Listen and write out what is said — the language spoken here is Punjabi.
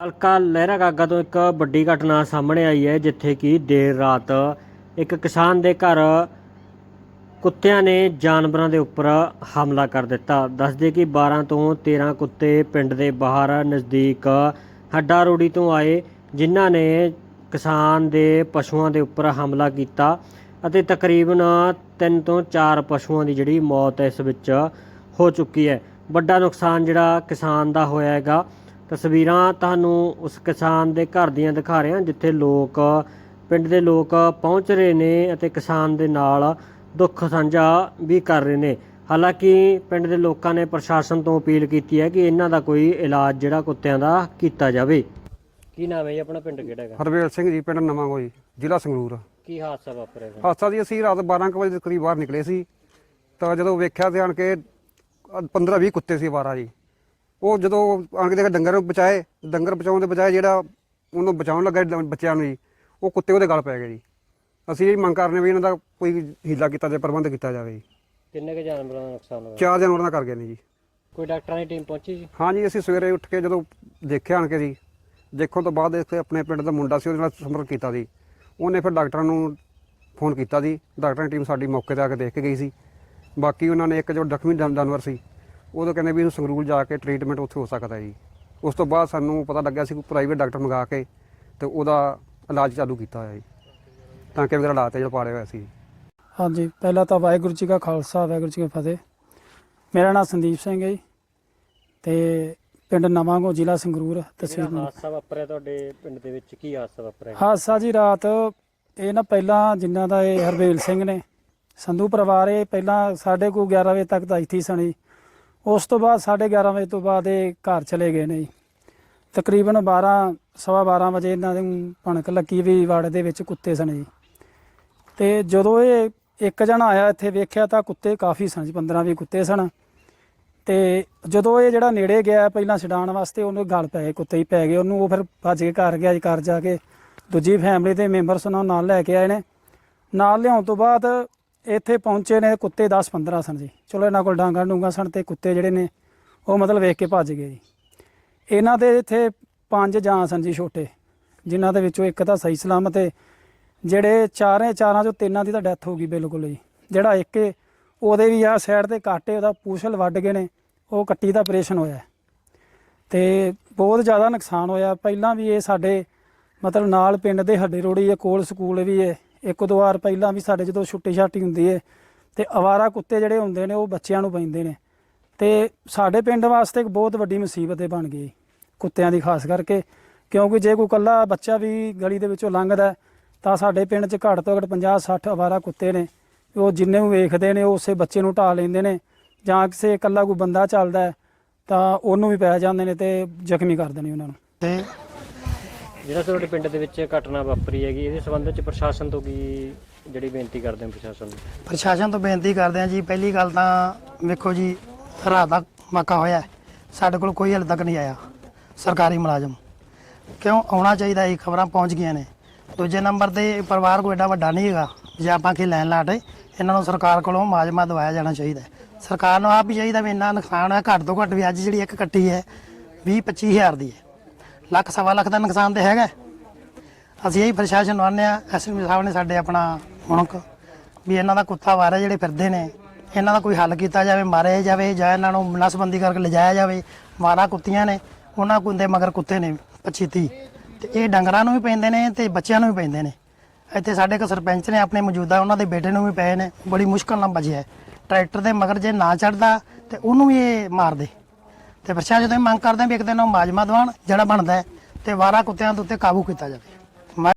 ਹਲਕਾ ਲਹਿਰਾ ਗਾਗਾ ਤੋਂ ਇੱਕ ਵੱਡੀ ਘਟਨਾ ਸਾਹਮਣੇ ਆਈ ਹੈ, ਜਿੱਥੇ ਕਿ ਦੇਰ ਰਾਤ ਇੱਕ ਕਿਸਾਨ ਦੇ ਘਰ ਕੁੱਤਿਆਂ ਨੇ ਜਾਨਵਰਾਂ ਦੇ ਉੱਪਰ ਹਮਲਾ ਕਰ ਦਿੱਤਾ। ਦੱਸਦੇ ਕਿ 12 ਤੋਂ 13 ਕੁੱਤੇ ਪਿੰਡ ਦੇ ਬਾਹਰ ਨਜ਼ਦੀਕ ਹੱਡਾ ਰੋੜੀ ਤੋਂ ਆਏ, ਜਿਨ੍ਹਾਂ ਨੇ ਕਿਸਾਨ ਦੇ ਪਸ਼ੂਆਂ ਦੇ ਉੱਪਰ ਹਮਲਾ ਕੀਤਾ ਅਤੇ ਤਕਰੀਬਨ 3 ਤੋਂ 4 ਪਸ਼ੂਆਂ ਦੀ ਜਿਹੜੀ ਮੌਤ ਇਸ ਵਿੱਚ ਹੋ ਚੁੱਕੀ ਹੈ। ਵੱਡਾ ਨੁਕਸਾਨ ਜਿਹੜਾ ਕਿਸਾਨ ਦਾ ਹੋਇਆ ਹੈਗਾ ਤਸਵੀਰਾਂ ਤੁਹਾਨੂੰ ਉਸ ਕਿਸਾਨ ਦੇ ਘਰ ਦੀਆਂ ਦਿਖਾ ਰਹੇ ਹਾਂ ਜਿੱਥੇ ਲੋਕ ਪਿੰਡ ਦੇ ਲੋਕ ਪਹੁੰਚ ਰਹੇ ਨੇ ਅਤੇ ਕਿਸਾਨ ਦੇ ਨਾਲ ਦੁੱਖ ਸਾਂਝਾ ਵੀ ਕਰ ਰਹੇ ਨੇ। ਹਾਲਾਂਕਿ ਪਿੰਡ ਦੇ ਲੋਕਾਂ ਨੇ ਪ੍ਰਸ਼ਾਸਨ ਤੋਂ ਅਪੀਲ ਕੀਤੀ ਹੈ ਕਿ ਇਹਨਾਂ ਦਾ ਕੋਈ ਇਲਾਜ ਜਿਹੜਾ ਕੁੱਤਿਆਂ ਦਾ ਕੀਤਾ ਜਾਵੇ। ਕੀ ਨਾਮ ਹੈ ਜੀ ਆਪਣਾ ਪਿੰਡ ਕਿਹੜਾ ਹੈਗਾ? ਹਰਵੇਲ ਸਿੰਘ ਜੀ ਪਿੰਡ ਨਵਾਂ ਕੋਈ ਜ਼ਿਲ੍ਹਾ ਸੰਗਰੂਰ। ਕੀ ਹਾਦਸਾ ਵਾਪਰਿਆ? ਹਾਦਸਾ ਜੀ ਅਸੀਂ ਰਾਤ 12 ਕੁ ਵਜੇ ਦੇ ਕਰੀਬ ਬਾਹਰ ਨਿਕਲੇ ਸੀ। ਤਾਂ ਜਦੋਂ ਵੇਖਿਆ ਆਣ ਕੇ 15 20 ਕੁੱਤੇ ਸੀ ਬਾਰਾ ਜੀ। ਉਹ ਜਦੋਂ ਆਣ ਕੇ ਦੇਖਿਆ ਡੰਗਰ ਨੂੰ ਬਚਾਏ ਡੰਗਰ ਬਚਾਉਣ ਦੇ ਬਜਾਏ ਜਿਹੜਾ ਉਹਨੂੰ ਬਚਾਉਣ ਲੱਗਾ ਬੱਚਿਆਂ ਨੂੰ ਜੀ ਉਹ ਕੁੱਤੇ ਉਹਦੇ ਗਲ ਪੈ ਗਏ ਜੀ। ਅਸੀਂ ਇਹ ਮੰਗ ਕਰਨੇ ਵੀ ਇਹਨਾਂ ਦਾ ਕੋਈ ਹੀਲਾ ਕੀਤਾ ਜਾਵੇ ਪ੍ਰਬੰਧ ਕੀਤਾ ਜਾਵੇ ਜੀ। ਕਿੰਨੇ ਕੁ ਜਾਨਵਰਾਂ ਦਾ ਨੁਕਸਾਨ ਹੋਇਆ? ਚਾਰ ਜਾਨਵਰਾਂ ਦਾ ਕਰ ਗਏ ਨੇ ਜੀ। ਕੋਈ ਡਾਕਟਰਾਂ ਦੀ ਟੀਮ ਪਹੁੰਚੀ ਜੀ? ਹਾਂ ਜੀ ਅਸੀਂ ਸਵੇਰੇ ਉੱਠ ਕੇ ਜਦੋਂ ਦੇਖਿਆ ਆਣ ਕੇ ਜੀ ਦੇਖਣ ਤੋਂ ਬਾਅਦ ਇੱਥੇ ਆਪਣੇ ਪਿੰਡ ਦਾ ਮੁੰਡਾ ਸੀ ਉਹਦੇ ਨਾਲ ਸੰਪਰਕ ਕੀਤਾ ਸੀ ਉਹਨੇ ਫਿਰ ਡਾਕਟਰਾਂ ਨੂੰ ਫੋਨ ਕੀਤਾ ਜੀ। ਡਾਕਟਰਾਂ ਦੀ ਟੀਮ ਸਾਡੀ ਮੌਕੇ ਤੇ ਆ ਕੇ ਦੇਖ ਕੇ ਗਈ ਸੀ। ਬਾਕੀ ਉਹਨਾਂ ਨੇ ਇੱਕ ਜੋ ਜ਼ਖਮੀ ਜਾਨ- ਜਾਨਵਰ ਸੀ ਉਦੋਂ ਕਹਿੰਦੇ ਵੀ ਇਹਨੂੰ ਸੰਗਰੂਰ ਜਾ ਕੇ ਟ੍ਰੀਟਮੈਂਟ ਉੱਥੇ ਹੋ ਸਕਦਾ ਜੀ। ਉਸ ਤੋਂ ਬਾਅਦ ਸਾਨੂੰ ਪਤਾ ਲੱਗਿਆ ਸੀ ਕੋਈ ਪ੍ਰਾਈਵੇਟ ਡਾਕਟਰ ਮੰਗਾ ਕੇ ਤੇ ਉਹਦਾ ਇਲਾਜ ਚਾਲੂ ਕੀਤਾ ਹੋਇਆ ਜੀ। ਤਾਂ ਕਿ ਉਹਦਾ ਹਾਲਾਤ ਜਿਹੜਾ ਪਾੜਿਆ ਹੋਇਆ ਸੀ। ਹਾਂਜੀ ਪਹਿਲਾਂ ਤਾਂ ਵਾਹਿਗੁਰੂ ਜੀ ਕਾ ਖਾਲਸਾ ਵਾਹਿਗੁਰੂ ਜੀ ਕੀ ਫਤਿਹ। ਮੇਰਾ ਨਾਮ ਸੰਦੀਪ ਸਿੰਘ ਹੈ ਜੀ ਤੇ ਪਿੰਡ ਨਵਾਂਗੋ ਜ਼ਿਲ੍ਹਾ ਸੰਗਰੂਰ ਤਹਿਸੀਲ ਹਾਦਸਾ ਵਾਪਰਿਆ ਤੁਹਾਡੇ ਪਿੰਡ ਦੇ ਵਿੱਚ ਕੀ ਹਾਦਸਾ ਵਾਪਰਿਆ ਹਾਦਸਾ ਜੀ ਰਾਤ ਇਹ ਨਾ ਪਹਿਲਾਂ ਜਿਨ੍ਹਾਂ ਦਾ ਇਹ ਹਰਵੇਲ ਸਿੰਘ ਨੇ ਸੰਧੂ ਪਰਿਵਾਰ ਇਹ ਪਹਿਲਾਂ ਸਾਡੇ ਕੋਲ 11 ਵਜੇ ਤੱਕ ਤਾਂ ਇੱਥੇ ਸਣੀ ਉਸ ਤੋਂ ਬਾਅਦ 11:30 ਵਜੇ ਤੋਂ ਬਾਅਦ ਇਹ ਘਰ ਚਲੇ ਗਏ ਨੇ ਜੀ। ਤਕਰੀਬਨ 12 ਸਵਾ 12 ਵਜੇ ਇਹਨਾਂ ਨੂੰ ਭਣਕ ਲੱਗੀ ਵੀ ਵਾੜੇ ਦੇ ਵਿੱਚ ਕੁੱਤੇ ਸਨ ਜੀ। ਤੇ ਜਦੋਂ ਇਹ ਇੱਕ ਜਣਾ ਆਇਆ ਇੱਥੇ ਵੇਖਿਆ ਤਾਂ ਕੁੱਤੇ ਕਾਫੀ ਸਨ ਜੀ 15 20 ਕੁੱਤੇ ਸਨ। ਤੇ ਜਦੋਂ ਇਹ ਜਿਹੜਾ ਨੇੜੇ ਗਿਆ ਪਹਿਲਾਂ ਛਡਾਉਣ ਵਾਸਤੇ ਉਹਨੂੰ ਗਲ ਪੈ ਗਏ, ਕੁੱਤੇ ਹੀ ਪੈ ਗਏ। ਉਹਨੂੰ ਉਹ ਫਿਰ ਭੱਜ ਕੇ ਘਰ ਗਿਆ ਜੀ, ਘਰ ਜਾ ਕੇ। ਦੂਜੀ ਫੈਮਿਲੀ ਦੇ ਮੈਂਬਰਸ ਉਹਨਾਂ ਨਾਲ ਲੈ ਕੇ ਆਏ ਨੇ। ਨਾਲ ਲਿਆਉਣ ਤੋਂ ਬਾਅਦ ਇੱਥੇ ਪਹੁੰਚੇ ਨੇ ਕੁੱਤੇ 10 15 ਸਨ ਜੀ। ਚਲੋ ਇਹਨਾਂ ਕੋਲ ਡਾਂਗਾ ਡੂੰਗਾ ਸਨ ਤੇ ਕੁੱਤੇ ਜਿਹੜੇ ਨੇ ਉਹ ਮਤਲਬ ਵੇਖ ਕੇ ਭੱਜ ਗਏ ਜੀ। ਇਹਨਾਂ ਦੇ ਇੱਥੇ ਪੰਜ ਜਾਂ ਸਨ ਜੀ ਛੋਟੇ ਜਿਨ੍ਹਾਂ ਦੇ ਵਿੱਚੋਂ ਇੱਕ ਤਾਂ ਸਹੀ ਸਲਾਮਤ ਹੈ ਜਿਹੜੇ ਚਾਰੇ ਚਾਰਾਂ ਚੋਂ ਤਿੰਨਾਂ ਦੀ ਤਾਂ ਡੈਥ ਹੋ ਗਈ ਬਿਲਕੁਲ ਜੀ। ਜਿਹੜਾ ਇੱਕ ਹੈ, ਉਹਦੇ ਵੀ ਆ ਸਾਈਡ ਤੇ ਕਾਟੇ ਉਹਦਾ ਪੂਛਲ ਵੱਢ ਗਏ ਨੇ ਉਹ ਕੱਟੀ ਦਾ ਆਪਰੇਸ਼ਨ ਹੋਇਆ। ਹੈ। ਤੇ ਬਹੁਤ ਜ਼ਿਆਦਾ ਨੁਕਸਾਨ ਹੋਇਆ। ਪਹਿਲਾਂ ਵੀ ਇਹ ਸਾਡੇ ਮਤਲਬ ਨਾਲ ਪਿੰਡ ਦੇ ਹੱਡੇ ਰੋੜੀ ਹੈ ਕੋਲ ਸਕੂਲ ਵੀ ਹੈ ਇੱਕ ਦੋ ਵਾਰ ਪਹਿਲਾਂ ਵੀ ਸਾਡੇ ਜਦੋਂ ਛੁੱਟੀ ਛਾਟੀ ਹੁੰਦੀ ਹੈ ਤੇ ਅਵਾਰਾ ਕੁੱਤੇ ਜਿਹੜੇ ਹੁੰਦੇ ਨੇ ਉਹ ਬੱਚਿਆਂ ਨੂੰ ਪੈਂਦੇ ਨੇ। ਤੇ ਸਾਡੇ ਪਿੰਡ ਵਾਸਤੇ ਇੱਕ ਬਹੁਤ ਵੱਡੀ ਮੁਸੀਬਤ ਇਹ ਬਣ ਗਈ ਕੁੱਤਿਆਂ ਦੀ, ਖਾਸ ਕਰਕੇ ਕਿਉਂਕਿ ਜੇ ਕੋਈ ਕੱਲਾ ਬੱਚਾ ਵੀ ਗਲੀ ਦੇ ਵਿੱਚੋਂ ਲੰਘਦਾ ਤਾਂ ਸਾਡੇ ਪਿੰਡ 'ਚ ਘੱਟ ਤੋਂ ਘੱਟ 50 60 ਅਵਾਰਾ ਕੁੱਤੇ ਨੇ। ਉਹ ਜਿੰਨੇ ਨੂੰ ਵੇਖਦੇ ਨੇ ਉਹ ਉਸੇ ਬੱਚੇ ਨੂੰ ਢਾ ਲੈਂਦੇ ਨੇ ਜਾਂ ਕਿਸੇ ਇਕੱਲਾ ਕੋਈ ਬੰਦਾ ਚੱਲਦਾ ਤਾਂ ਉਹਨੂੰ ਵੀ ਪੈ ਜਾਂਦੇ ਨੇ ਤੇ ਜ਼ਖਮੀ ਕਰ ਦਿੰਦੇ ਉਹਨਾਂ ਨੂੰ। ਤੇ ਜਿਹੜਾ ਤੁਹਾਡੇ ਪਿੰਡ ਦੇ ਵਿੱਚ ਘਟਨਾ ਵਾਪਰੀ ਹੈਗੀ, ਇਹਦੇ ਸੰਬੰਧ ਵਿੱਚ ਪ੍ਰਸ਼ਾਸਨ ਤੋਂ ਕੀ ਜਿਹੜੀ ਬੇਨਤੀ ਕਰਦੇ ਹੋ ਪ੍ਰਸ਼ਾਸਨ ਨੂੰ? ਪ੍ਰਸ਼ਾਸਨ ਤੋਂ ਬੇਨਤੀ ਕਰਦੇ ਹਾਂ ਜੀ, ਪਹਿਲੀ ਗੱਲ ਤਾਂ ਵੇਖੋ ਜੀ, ਰਾਤ ਦਾ ਮੌਕਾ ਹੋਇਆ ਹੈ। ਸਾਡੇ ਕੋਲ ਕੋਈ ਹਲੇ ਤੱਕ ਨਹੀਂ ਆਇਆ, ਸਰਕਾਰੀ ਮੁਲਾਜ਼ਮ। ਕਿਉਂ? ਆਉਣਾ ਚਾਹੀਦਾ ਇਹ ਖਬਰਾਂ ਪਹੁੰਚ ਗਈਆਂ ਨੇ। ਦੂਜੇ ਨੰਬਰ ਤੇ ਇਹ ਪਰਿਵਾਰ ਕੋਈ ਐਡਾ ਵੱਡਾ ਨਹੀਂ ਹੈਗਾ, ਜੇ ਆਪਾਂ ਕੀ ਲੈਣ ਲਾਟੇ, ਇਹਨਾਂ ਨੂੰ ਸਰਕਾਰ ਕੋਲੋਂ ਮਾਜਮਾ ਦਵਾਇਆ ਜਾਣਾ ਚਾਹੀਦਾ ਹੈ। ਸਰਕਾਰ ਨੂੰ ਆਪ ਵੀ ਚਾਹੀਦਾ ਵੀ ਇੰਨਾ ਨੁਕਸਾਨ ਹੈ ਘੱਟ ਤੋਂ ਘੱਟ ਵੀ ਅੱਜ ਜਿਹੜੀ ਇੱਕ ਕੱਟੀ ਹੈ 20 25 ਹਜ਼ਾਰ ਦੀ ਹੈ। ਲੱਖ ਸਵਾ ਲੱਖ ਦਾ ਨੁਕਸਾਨ ਤੇ ਹੈਗਾ ਅਸੀਂ ਇਹੀ ਪ੍ਰਸ਼ਾਸਨ ਨੂੰ ਆਨੇ ਆ ਐਸਐਮਪੀ ਸਾਹਿਬ ਨੇ ਸਾਡੇ ਆਪਣਾ ਹੁਣਕ ਵੀ ਇਹਨਾਂ ਦਾ ਕੁੱਤਾ ਵਾਰਾ ਜਿਹੜੇ ਫਿਰਦੇ ਨੇ, ਇਹਨਾਂ ਦਾ ਕੋਈ ਹੱਲ ਕੀਤਾ ਜਾਵੇ, ਮਾਰਿਆ ਜਾਵੇ ਜਾਂ ਇਹਨਾਂ ਨੂੰ ਨਸਬੰਦੀ ਕਰਕੇ ਲਿਜਾਇਆ ਜਾਵੇ ਮਾਰਾ ਕੁੱਤੀਆਂ ਨੇ, ਉਹਨਾਂ ਕੁੰਦੇ ਮਗਰ ਕੁੱਤੇ ਨੇ 25 30 ਤੇ ਇਹ ਡੰਗਰਾਂ ਨੂੰ ਵੀ ਪੈਂਦੇ ਨੇ ਤੇ ਬੱਚਿਆਂ ਨੂੰ ਵੀ ਪੈਂਦੇ ਨੇ। ਇੱਥੇ ਸਾਡੇ ਇੱਕ ਸਰਪੰਚ ਨੇ ਆਪਣੇ ਮੌਜੂਦਾ ਉਹਨਾਂ ਦੇ ਬੇਟੇ ਨੂੰ ਵੀ ਪਏ ਨੇ, ਬੜੀ ਮੁਸ਼ਕਲ ਨਾਲ ਬਚਿਆ ਟਰੈਕਟਰ ਦੇ ਮਗਰ ਜੇ ਨਾ ਚੜਦਾ ਤੇ ਉਹਨੂੰ ਵੀ ਇਹ ਮਾਰਦੇ ਤੇ ਪ੍ਰਸ਼ਾਸਨ ਤੋਂ ਇਹ ਮੰਗ ਕਰਦੇ ਹਾਂ ਵੀ ਇੱਕ ਦਿਨ ਉਹ ਮਾਜਮਾ ਦਵਾਨ ਜਿਹੜਾ ਬਣਦਾ ਹੈ, ਤੇ ਵਾਰਾ ਕੁੱਤਿਆਂ ਦੇ ਉੱਤੇ ਕਾਬੂ ਕੀਤਾ ਜਾਵੇ।